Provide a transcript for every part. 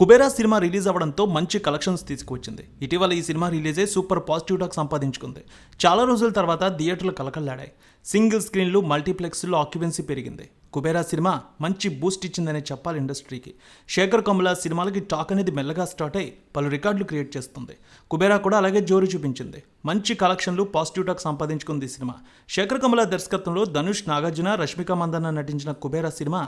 Kubera cinema release అవ్వడంతో మంచి collections తీసుకువచ్చింది. ఇటీవల ఈ cinema release super positive talk సంపాదించుకుంది. చాలా రోజుల తర్వాత థియేటర్లు కలకల్లాడాయి. సింగిల్ స్క్రీన్లు మల్టీప్లెక్స్లో ఆక్యుపెన్సీ పెరిగింది. కుబేరా సినిమా మంచి బూస్ట్ ఇచ్చిందనే చెప్పాలి ఇండస్ట్రీకి. శేఖర్ కమల సినిమాలకి టాక్ అనేది మెల్లగా స్టార్ట్ అయి పలు రికార్డులు క్రియేట్ చేస్తుంది. కుబేరా కూడా అలాగే జోరు చూపించింది. మంచి కలెక్షన్లు పాజిటివ్ టాక్ సంపాదించుకుంది ఈ సినిమా. శేఖర్ కమల దర్శకత్వంలో ధనుష్ నాగార్జున రష్మిక మందన్న నటించిన కుబేరా సినిమా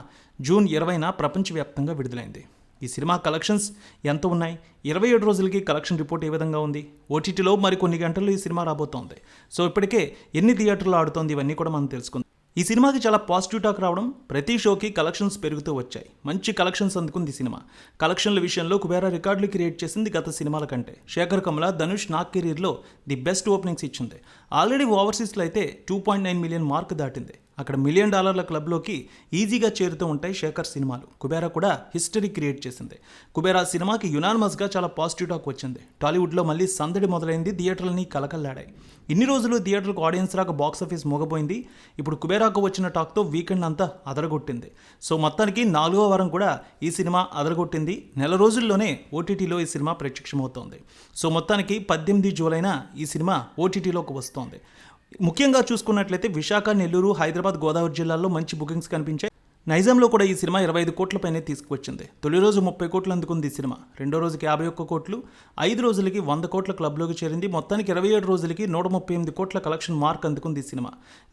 జూన్ ఇరవైన ప్రపంచవ్యాప్తంగా విడుదలైంది. ఈ సినిమా కలెక్షన్స్ ఎంత ఉన్నాయి? ఇరవై ఏడు రోజులకి కలెక్షన్ రిపోర్ట్ ఏ విధంగా ఉంది? ఓటీటీలో మరికొన్ని గంటల్లో ఈ సినిమా రాబోతోంది. సో ఇప్పటికే ఎన్ని థియేటర్లు ఆడుతోంది ఇవన్నీ కూడా మనం తెలుసుకుందాం. ఈ సినిమాకి చాలా పాజిటివ్ టాక్ రావడం ప్రతి షోకి కలెక్షన్స్ పెరుగుతూ వచ్చాయి. మంచి కలెక్షన్స్ అందుకుంది ఈ సినిమా. కలెక్షన్ల విషయంలో కుబేరా రికార్డులు క్రియేట్ చేసింది గత సినిమాల కంటే. శేఖర్ కమల ధనుష్ నాగ్ కెరీర్లో ది బెస్ట్ ఓపెనింగ్స్ ఇచ్చింది. ఆల్రెడీ ఓవర్సీస్లో అయితే two point nine million mark దాటింది. అక్కడ మిలియన్ డాలర్ల క్లబ్లోకి ఈజీగా చేరుతూ ఉంటాయి శేఖర్ సినిమాలు. కుబేరా కూడా హిస్టరీ క్రియేట్ చేసింది. కుబేరా సినిమాకి యునానిమస్గా చాలా పాజిటివ్ టాక్ వచ్చింది. టాలీవుడ్లో మళ్ళీ సందడి మొదలైంది థియేటర్లని కలకల్లాడాయి. ఇన్ని రోజులు థియేటర్లకు ఆడియన్స్ రాక బాక్స్ ఆఫీస్ మోగపోయింది ఇప్పుడు కుబేరాకు వచ్చిన టాక్తో వీకెండ్ అంతా అదరగొట్టింది. సో మొత్తానికి నాలుగో వారం కూడా ఈ సినిమా అదరగొట్టింది. నెల రోజుల్లోనే ఓటీటీలో ఈ సినిమా ప్రత్యక్షమవుతోంది. సో మొత్తానికి పద్దెనిమిది జూలైన ఈ సినిమా ఓటీటీలోకి వస్తోంది. ముఖ్యంగా చూసుకున్నట్లయితే విశాఖ నెల్లూరు హైదరాబాద్ గోదావరి జిల్లాల్లో మంచి బుకింగ్స్ కనిపించాయి. నైజాంలో కూడా ఈ సినిమా ఇరవై ఐదు కోట్లపైనే తీసుకువచ్చింది. తొలి రోజు ముప్పై కోట్లు అందుకుంది ఈ సినిమా. రెండో రోజుకి యాభై ఒక్క కోట్లు ఐదు రోజులకి వంద కోట్ల క్లబ్లోకి చేరింది. మొత్తానికి ఇరవై ఏడు రోజులకి నూట ముప్పై ఎనిమిది కోట్ల కలెక్షన్ మార్క్ అందుకుంది ఈ సినిమా.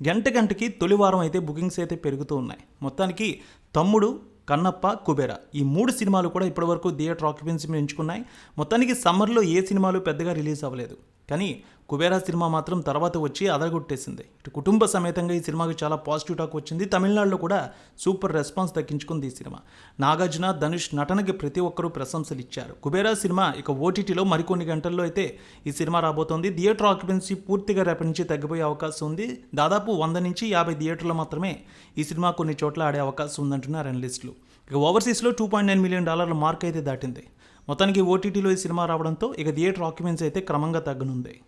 గంట గంటకి తొలి వారం అయితే బుకింగ్స్ అయితే పెరుగుతూ ఉన్నాయి. మొత్తానికి తమ్ముడు కన్నప్ప కుబేరా ఈ మూడు సినిమాలు కూడా ఇప్పటివరకు థియేటర్ ఆక్యుపెన్సీ ఎంచుకున్నాయి మొత్తానికి సమ్మర్లో ఏ సినిమాలు పెద్దగా రిలీజ్ అవ్వలేదు. కానీ కుబేరా సినిమా మాత్రం తర్వాత వచ్చి అదరగొట్టేసింది. ఇటు కుటుంబ సమేతంగా ఈ సినిమాకి చాలా పాజిటివ్ టాక్ వచ్చింది. తమిళనాడులో కూడా సూపర్ రెస్పాన్స్ దక్కించుకుంది ఈ సినిమా. నాగార్జున ధనుష్ నటనకి ప్రతి ఒక్కరూ ప్రశంసలు ఇచ్చారు కుబేరా సినిమా ఇక ఓటీటీలో మరికొన్ని గంటల్లో అయితే ఈ సినిమా రాబోతోంది. థియేటర్ ఆక్యుపెన్సీ పూర్తిగా రేపటి నుంచి తగ్గిపోయే అవకాశం ఉంది. దాదాపు వంద నుంచి యాభై థియేటర్లు మాత్రమే ఈ సినిమా కొన్ని చోట్ల ఆడే అవకాశం ఉందంటున్నారు అనలిస్టులు. ఇక ఓవర్సీస్లో టూ పాయింట్ నైన్ మిలియన్ డాలర్ల మార్క్ అయితే దాటింది. మొత్తానికి ఓటీటీలో ఈ సినిమా రావడంతో ఇక థియేటర్ ఆక్యుపెన్సీ అయితే క్రమంగా తగ్గనుంది.